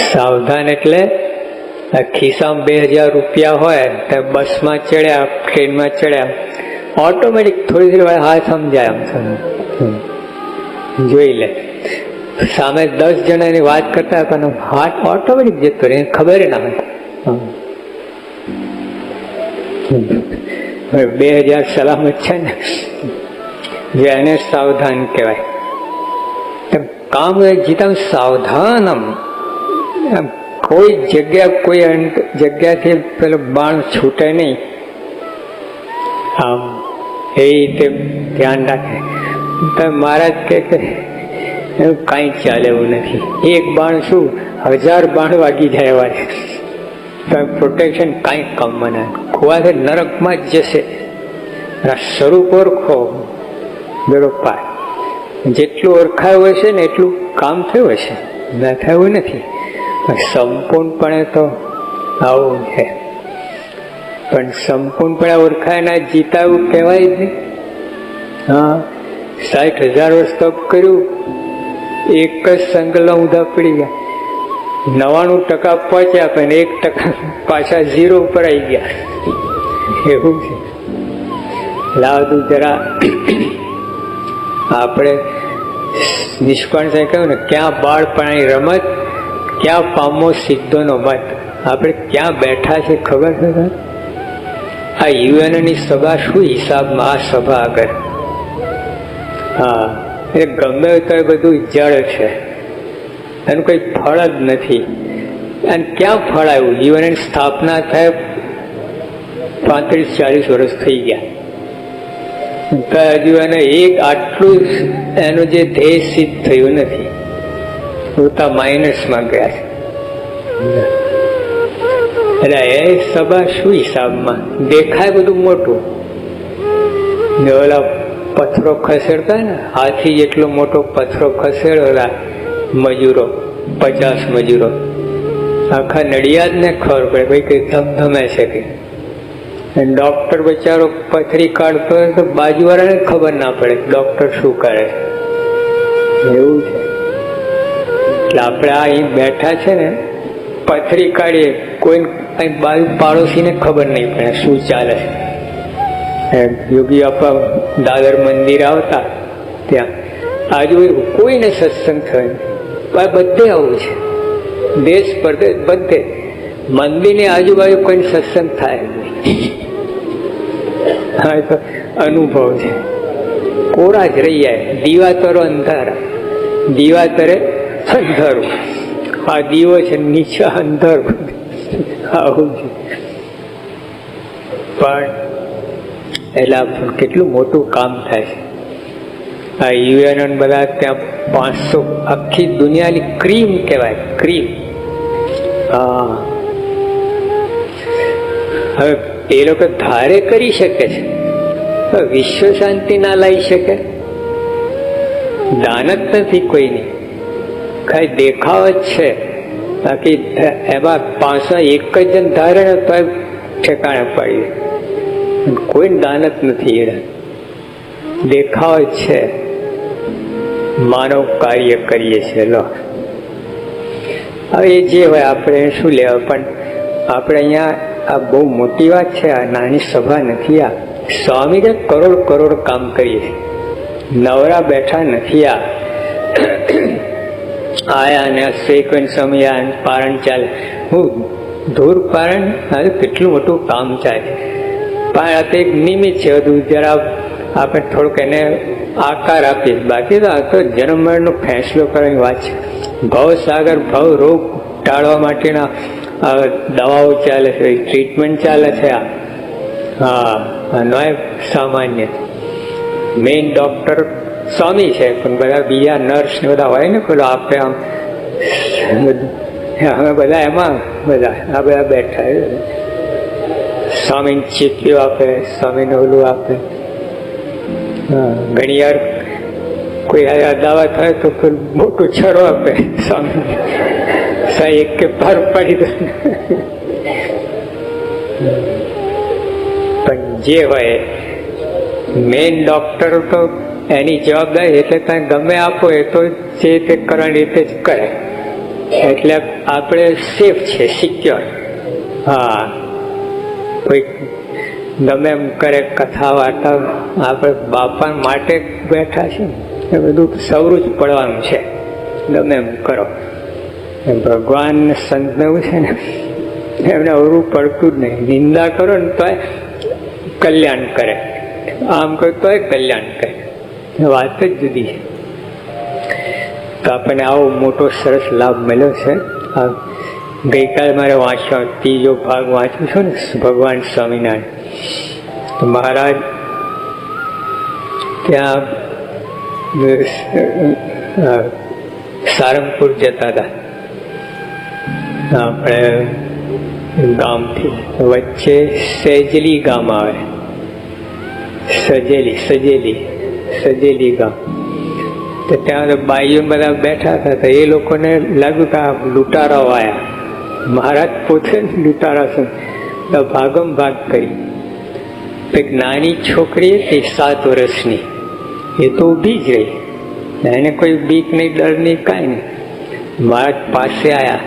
સાવધાન એટલે ખિસ્સામાં બે હજાર રૂપિયા હોય તો બસમાં ચડ્યા, ટ્રેનમાં ચડ્યા ઓટોમેટિક થોડી થોડી વાર હા સમજાય આમ. જોઈ લે. સામે દસ જણાની વાત કરતા પણ હાથ ઓટોમેટિક જતો રહે ખબર ના હોય. બે હજાર સલામત છે ને, જે એને સાવધાન કહેવાય. કામ જીતમ સાવધાનમ. કોઈ જગ્યા કોઈ અંત- જગ્યાથી પેલો બાણ છૂટે નહીં. આમ એ રીતે ધ્યાન રાખે. મહારાજ કે કે, એવું કાંઈ ચાલે એવું નથી. એક બાણ શું? હજાર બાણ વાગી જાય એવા તો પ્રોટેક્શન કાંઈ કામ ના ખોવાથી નરકમાં જ જશે. સ્વરૂપ ઓળખો. બેડો પાર. જેટલું ઓળખાયું હશે ને એટલું કામ થયું હશે. ના થયું નથી. સંપૂર્ણપણે તો આવું છે. પણ સંપૂર્ણપણે ઓળખાય ના જીતાવું કહેવાય જ હા, સાઠ હજાર વર્ષ તપ કર્યું, એક જ સંકલન ઊંધા પડી ગયા. નવાણું ટકા પહોંચ્યા પણ એક ટકા પાછા ઝીરો ઉપર આવી ગયા. એવું છે. લાવતું જરા. આપણે સાહેબ કહ્યું ને, ક્યાં બાળપણાની રમત ક્યાં પામો સિદ્ધોનો મત? આપણે ક્યાં બેઠા છે ખબર છે? આ યુએનની સભા શું હિસાબમાં આ સભા આગળ? હા એ ગમે તો બધું જળ છે. એનું કંઈ ફળ જ નથી. અને ક્યાં ફળ આવ્યું? યુએનની સ્થાપના થાય પાંત્રીસ ચાલીસ વર્ષ થઈ ગયા. હજુ એને એક આટલું એનું જે ધ્યેય સિદ્ધ થયું નથી. પોતા માઇનસમાં ગયા છે. એટલે એ સભા શું હિસાબમાં? દેખાય બધું મોટું. ઓલા પથ્થરો ખસેડતા ને, હાથી જેટલો મોટો પથ્થરો ખસેડેલા મજૂરો, પચાસ મજૂરો. આખા નડિયાદ ને ખબર પડે ભાઈ કઈ ધમધમે છે કઈ ડોક્ટર બચારો પથરી કાઢતો હોય તો બાજુવાળાને ખબર ના પડે ડોક્ટર શું કરે એવું છે. એટલે આપણે આ અહીં બેઠા છે ને, પથરી કાઢીએ. કોઈ અહીં બાજુ પાડોશીને ખબર નહીં પડે શું ચાલે છે. યોગી આપા દાદર મંદિર આવતા ત્યાં. આજુબાજુ કોઈને સત્સંગ થયો બધે આવું છે. દેશ પરદેશ બધે. મંદિરની આજુબાજુ કોઈ સત્સંગ થાય હા તો અનુભવ છે. કોરા જ રહી જાય દીવા તરો અંધારા. દીવાતરે અંધારું. આ દીવો છે નીચે અંધારું. આવું પણ એટલે કેટલું મોટું કામ થાય છે. આ યુએન બધા ત્યાં પાંચસો આખી દુનિયાની ક્રીમ કહેવાય, ક્રીમ. હા. હવે એ લોકો ધારે કરી શકે છે. વિશ્વ શાંતિ ના લાવી શકે? દાનત નથી કોઈની. કઈ દેખાવ જ છે. બાકી એમાં પાંચસો એક જ જણ ધારે ને તો ઠેકાણે પડી કોઈ દાનત નથી એને દેખાવ જ છે. માનવ કાર્ય કરીએ છીએ. લો. હવે એ જે હોય આપણે શું લેવા? પણ આપણે અહીંયા આ બહુ મોટી વાત છે. આ નાની સભા નથી. આ સ્વામી કરોડ કરોડ કામ કરીએ. નવરા બેઠા નથી આ. આયા ને સેકન્ડ સમય પારણ ચાલે. હું ધૂર પારણ હવે કેટલું મોટું કામ થાય. પણ આ તો એક નિમિત્ત છે બધું. જરા આપણે થોડુંક એને આકાર આપીએ. બાકી તો આ તો જન્મ મરણનો ફેંસલો કરવાની વાત છે. ભવ સાગર, ભવ રોગ ટાળવા માટેના દવાઓ ચાલે છે ટ્રીટમેન્ટ ચાલે છે આ. હા નોય સામાન્ય. મેઇન ડોક્ટર સ્વામી છે, પણ બધા બીજા નર્સ ને બધા હોય ને પેલો આપણે આમ અમે બધા એમાં, બધા, આ બધા બેઠા સ્વામી ચીપિયો આપે, સ્વામીને ઓલું આપે. ઘણી વાર કોઈ દાવા થાય તો કોઈ મોટું છરો આપે સ્વામી સાહેબ એક કે પાર પાડી દે. પણ જે હોય મેઇન ડોક્ટર તો એની જવાબદારી એટલે તમે ગમે આપો એ તો જે તે કરવાની રીતે જ કરે. એટલે આપણે સેફ છે સિક્યોર હા. કોઈ ગમે એમ કરે કથા, વાર્તા, આપણે બાપા માટે બેઠા છે એ બધું સવરું જ પડવાનું છે. ગમે એમ કરો. ભગવાન સંતને સંત એવું છે ને, એમને અવરું પડતું જ નહીં. નિંદા કરો ને તોય કલ્યાણ કરે. આમ કરો તોય કલ્યાણ કરે. વાત જ જુદી તો આપણને આવો મોટો સરસ લાભ મળ્યો છે. આ મારે વાંચવા ત્રીજો ભાગ વાંચ્યું છું ને, ભગવાન સ્વામિનારાયણ. તો મહારાજ, ત્યાં સારંગપુર જતા હતા. આપણે ગામથી વચ્ચે સેજલી ગામ આવે. સજેલી સજેલી. સજેલી ગામ તો ત્યાં બાઈઓ બધા બેઠા હતા તો એ લોકોને લાગ્યું કે આ લૂંટારાઓ આવ્યા મહારાજ પોતે લૂંટારા છે. તો ભાગમ ભાગ કરી. એક નાની છોકરી હતી સાત વર્ષની. એ તો ઊભી જ રહી. એને કોઈ બીક નહીં, ડર નહીં, કાંઈ નહીં. મહારાજ પાસે આવ્યા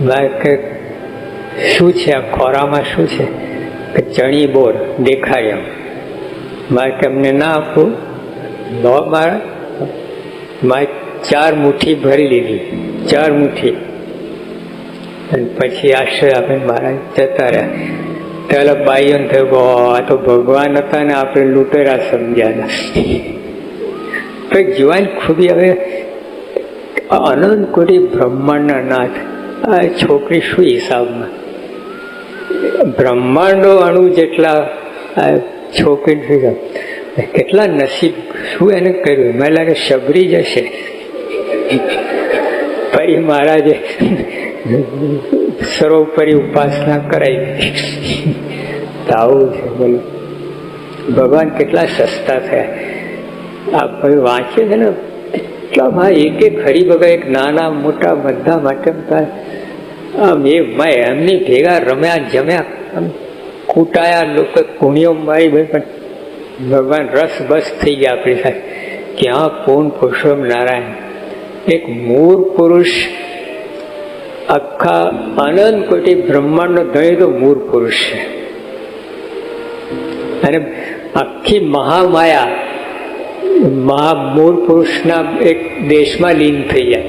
મહારાજ કે, શું છે આ ખોરામાં શું છે? કે ચણી બોર દેખાડ્યા મારે તમને ના આપવું લો મારા મારે ચાર મુઠ્ઠી ભરી લીધી. ચાર મુઠ્ઠી. અને પછી આશ્રય આપે મહારાજ જતા રહ્યા. પેલા બાઈઓને થયું આ તો ભગવાન હતા ને આપણે લૂંટેરા સમજ્યા હતા. જીવાન ખૂબી હવે અનંત કોટી બ્રહ્માંડના નાથ. આ છોકરી શું હિસાબમાં? બ્રહ્માંડો અણુ જેટલા આ છોકરી શું કેટલા નસીબ, શું એને કર્યું? મને લાગે શબરી જશે. ફરી મહારાજે સર્વોપરી ઉપાસના કરાવી આવું છે, બોલો. ભગવાન કેટલા સસ્તા થયા. આ કોઈ વાંચે છે ને? એટલામાં એક એક હરી ભગા એક નાના મોટા બધા માટે આમ એ મેં એમની ભેગા રમ્યા જમ્યા. કૂટાયા લોકો કુણીઓ મારી ભાઈ પણ ભગવાન રસ બસ થઈ ગયા આપણી સાથે. ક્યાં પૂર્ણ પુરુષોત્તમ નારાયણ, એક મૂળ પુરુષ, આખા અનંત કોટી બ્રહ્માંડનો ધણી તો મૂળ પુરુષ છે. અને આખી મહામાયા મહા મૂળ પુરુષના એક દેશમાં લીન થઈ જાય.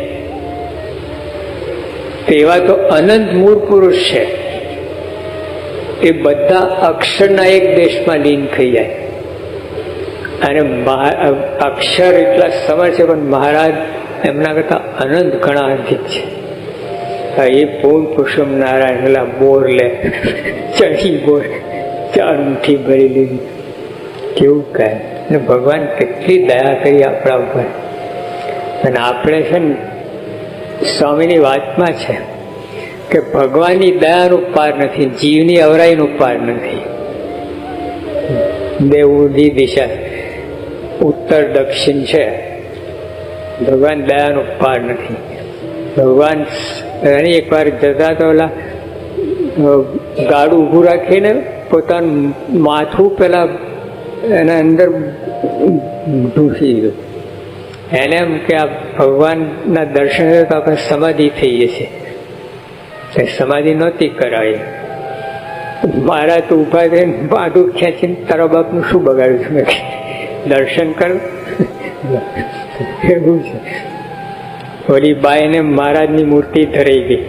તેવા તો અનંત મૂળ પુરુષ છે. એ બધા અક્ષરના એક દેશમાં લીન થઈ જાય. અને અક્ષર એટલા સમર છે, પણ મહારાજ એમના કરતા અનંત ઘણા અધિક છે. એ પૂર્ણ પુરુષમ નારાયણ એટલા બોર લે ચણી બોર ચાર મુઠ્ઠી ભરી લીધી. કેવું કહે? ને ભગવાન કેટલી દયા કરી આપણા ઉપર. અને આપણે છે ને સ્વામીની વાતમાં છે કે ભગવાનની દયાનું પાર નથી, જીવની અવરાઈનું પાર નથી. દેવની દિશા, ઉત્તર દક્ષિણ છે. ભગવાન દયાનું પાર નથી. ભગવાન એની એકવાર જતા તો ઓલા ગાડું ઊભું રાખીને પોતાનું માથું પેલા એના અંદર ઢૂસી ગયું એને એમ કે આ ભગવાનના દર્શન તો આપણે સમાધિ થઈએ છીએ સમાધિ નહોતી કરાવી મારા તો ઊભા થઈને બાંધું ખેંચીને તારા બાપનું શું બગાડ્યું છે? દર્શન કર. એવું છે. ઓલી બાઈને મહારાજની મૂર્તિ ધરાઈ ગઈ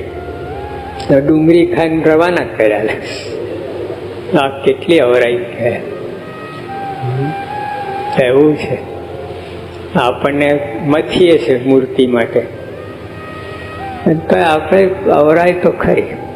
ડુંગરી ખાઈને રવાના કર્યા આ કેટલી અવરાઈ ગયા. એવું છે. આપણને મથીએ છે મૂર્તિ માટે. આપણે અવરાય તો ખરી.